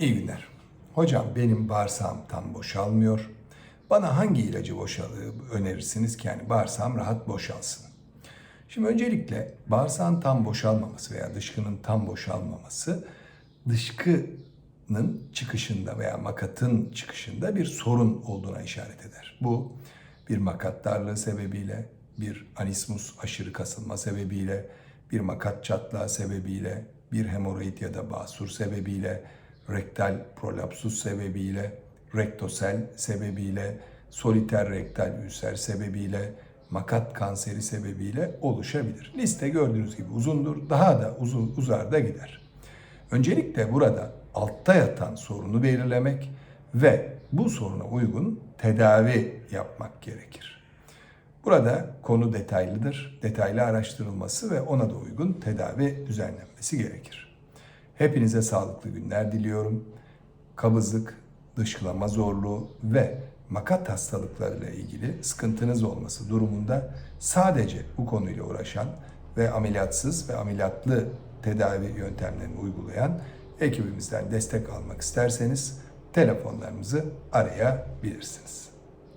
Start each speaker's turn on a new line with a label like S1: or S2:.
S1: İyi günler. Hocam benim bağırsağım tam boşalmıyor. Bana hangi ilacı boşalığı önerirsiniz ki yani bağırsağım rahat boşalsın? Şimdi öncelikle bağırsağın tam boşalmaması veya dışkının tam boşalmaması dışkının çıkışında veya makatın çıkışında bir sorun olduğuna işaret eder. Bu bir makat darlığı sebebiyle, bir anismus aşırı kasılma sebebiyle, bir makat çatlağı sebebiyle, bir hemoroid ya da basur sebebiyle, rektal prolapsus sebebiyle, rektosel sebebiyle, soliter rektal ülser sebebiyle, makat kanseri sebebiyle oluşabilir. Liste gördüğünüz gibi uzundur, daha da uzun uzar da gider. Öncelikle burada altta yatan sorunu belirlemek ve bu soruna uygun tedavi yapmak gerekir. Burada konu detaylıdır. Detaylı araştırılması ve ona da uygun tedavi düzenlenmesi gerekir. Hepinize sağlıklı günler diliyorum. Kabızlık, dışkılama zorluğu ve makat hastalıklarıyla ilgili sıkıntınız olması durumunda sadece bu konuyla uğraşan ve ameliyatsız ve ameliyatlı tedavi yöntemlerini uygulayan ekibimizden destek almak isterseniz telefonlarımızı arayabilirsiniz.